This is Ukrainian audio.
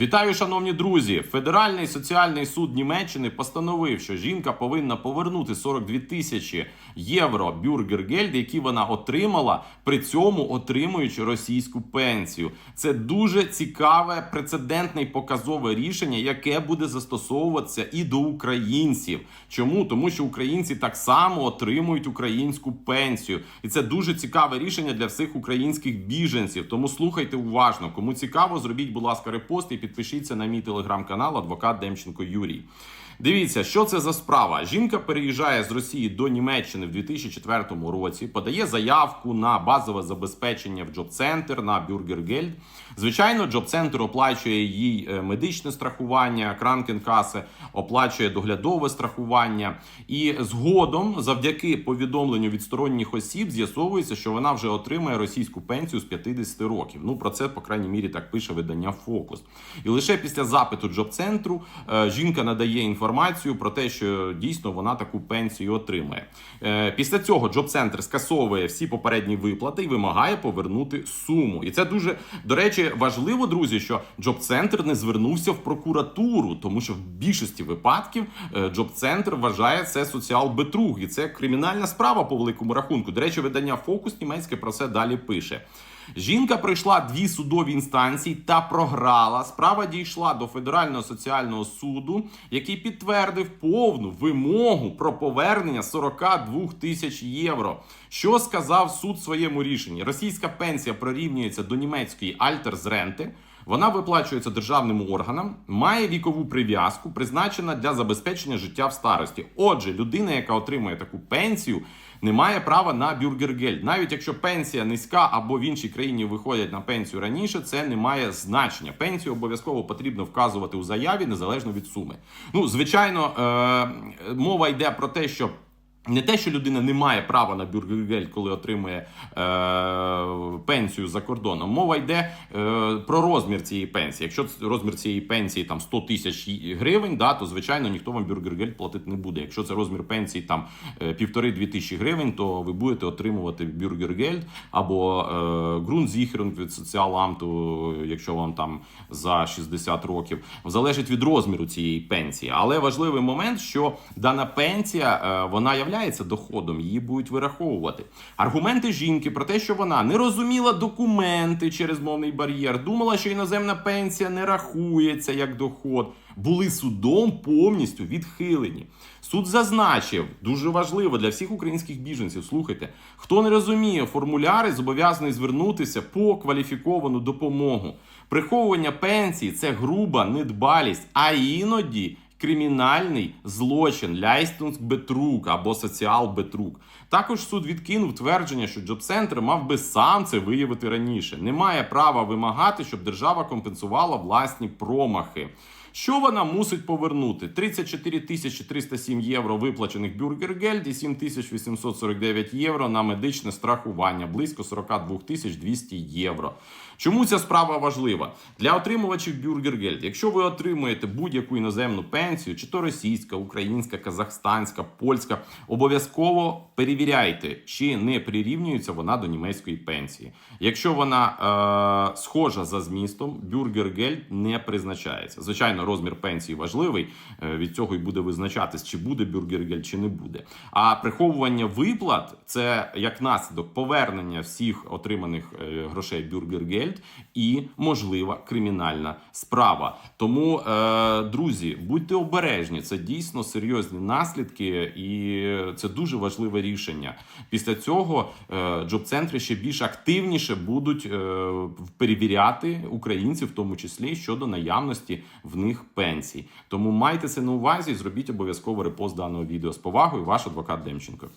Вітаю, шановні друзі! Федеральний соціальний суд Німеччини постановив, що жінка повинна повернути 42 тисячі євро бюргергельд, які вона отримала, при цьому отримуючи російську пенсію. Це дуже цікаве прецедентне і показове рішення, яке буде застосовуватися і до українців. Чому? Тому що українці так само отримують українську пенсію, і це дуже цікаве рішення для всіх українських біженців. Тому слухайте уважно. Кому цікаво, зробіть, будь ласка, репост і підпишіться на мій телеграм-канал Адвокат Демченко Юрій. Дивіться, що це за справа. Жінка переїжджає з Росії до Німеччини в 2004 році, подає заявку на базове забезпечення в Джоб-центр на Бюргергельд. Звичайно, Джоб-центр оплачує їй е, медичне страхування, кранкенкаси, оплачує доглядове страхування. І згодом, завдяки повідомленню від сторонніх осіб, з'ясовується, що вона вже отримає російську пенсію з 50 років. Ну про це, по крайній мірі, так пише видання Фокус. І лише після запиту Джоб-центру е, жінка надає інформацію про те, що дійсно вона таку пенсію отримає. Е, Після цього Джоб-центр скасовує всі попередні виплати і вимагає повернути суму. І це дуже до речі важливо, друзі, що Джоб-центр не звернувся в прокуратуру, тому що в більшості випадків е, Джоб-центр вважає це соціал-бетруг, і це кримінальна справа по великому рахунку. До речі, видання Фокус німецьке про це далі пише. Жінка пройшла дві судові інстанції та програла. Справа дійшла до Федерального соціального суду, який підтвердив повну вимогу про повернення 42 тисяч євро. Що сказав суд в своєму рішенні? Російська пенсія прорівнюється до німецької альтерзренти. Вона виплачується державним органам, має вікову прив'язку, призначена для забезпечення життя в старості. Отже, людина, яка отримує таку пенсію, не має права на бюргергельд. Навіть якщо пенсія низька або в іншій країні виходять на пенсію раніше, це не має значення. Пенсію обов'язково потрібно вказувати у заяві незалежно від суми. Ну, звичайно, е- мова йде про те, що. Не те, що людина не має права на бюргергельд, коли отримує е, пенсію за кордоном. Мова йде е, про розмір цієї пенсії. Якщо розмір цієї пенсії там 100 тисяч гривень, да, то звичайно ніхто вам бюргергельд платити не буде. Якщо це розмір пенсії там е, півтори-дві тисячі гривень, то ви будете отримувати бюргергельд або е, ґрунтзіхерунг від соціаламту, якщо вам там за 60 років, залежить від розміру цієї пенсії. Але важливий момент, що дана пенсія е, вона являється доходом, її будуть вираховувати. Аргументи жінки про те, що вона не розуміла документи через мовний бар'єр, думала, що іноземна пенсія не рахується як доход, були судом повністю відхилені. Суд зазначив, дуже важливо для всіх українських біженців. Слухайте, хто не розуміє формуляри, зобов'язаний звернутися по кваліфіковану допомогу. Приховування пенсії це груба недбалість, а іноді кримінальний злочин Ляйстунсбетрук або соціал-бетрук. Також суд відкинув твердження, що Джоб-центр мав би сам це виявити раніше. Немає права вимагати, щоб держава компенсувала власні промахи. Що вона мусить повернути? 34 тисячі 307 євро виплачених бюргергельд і 7 тисяч 849 євро на медичне страхування, близько 42 тисяч 200 євро. Чому ця справа важлива? Для отримувачів бюргергельд, якщо ви отримуєте будь-яку іноземну пенсію, чи то російська, українська, казахстанська, польська, обов'язково перевіряйте, чи не прирівнюється вона до німецької пенсії. Якщо вона е, схожа за змістом, бюргергельд не призначається. Звичайно, розмір пенсії важливий. е, від цього і буде визначатись, чи буде бюргергельд, чи не буде. А приховування виплат це як наслідок повернення всіх отриманих е, грошей бюргергельд і можлива кримінальна справа. Тому, е, друзі, будьте обережні. Це дійсно серйозні наслідки, і це дуже важливе рішення. Після цього джоб-центри ще більш активніше будуть перевіряти українців, в тому числі щодо наявності в них пенсій. Тому майте це на увазі, зробіть обов'язково репост даного відео з повагою. Ваш адвокат Демченко.